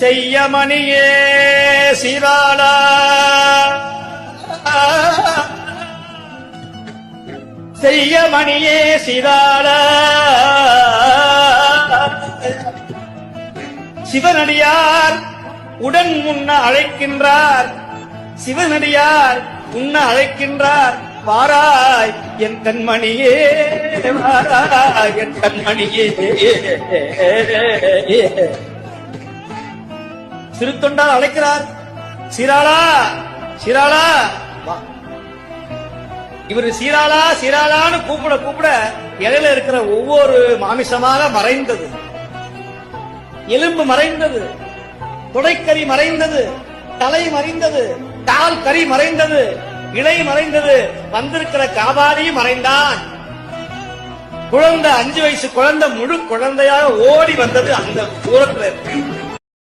செய்ய மணியே சிராளா செய்ய மணியே சிராளா சிவனடியார் உடன் முன்ன அழைக்கின்றார். சிவனடியார் உன்ன அழைக்கின்றார். வாராய் என் கண்மணியே வாராய் என் கண்மணியே. திருத்தொண்டால் அழைக்கிறார். சீராளா சீராளா. வா. இவர் சீராளா சீராளான்னு கூப்பிட கூப்பிட இலையில இருக்கிற ஒவ்வொரு மாமிசமாக மறைந்தது. எலும்பு மறைந்தது. துடைக்கறி மறைந்தது. தலை மறைந்தது. கால் கறி மறைந்தது. இலை மறைந்தது. வந்திருக்கிற காபாரி மறைந்தான். குழந்தை அஞ்சு வயசு குழந்தை முழு குழந்தையாக ஓடி வந்தது அந்த தூரத்துல. இருக்கு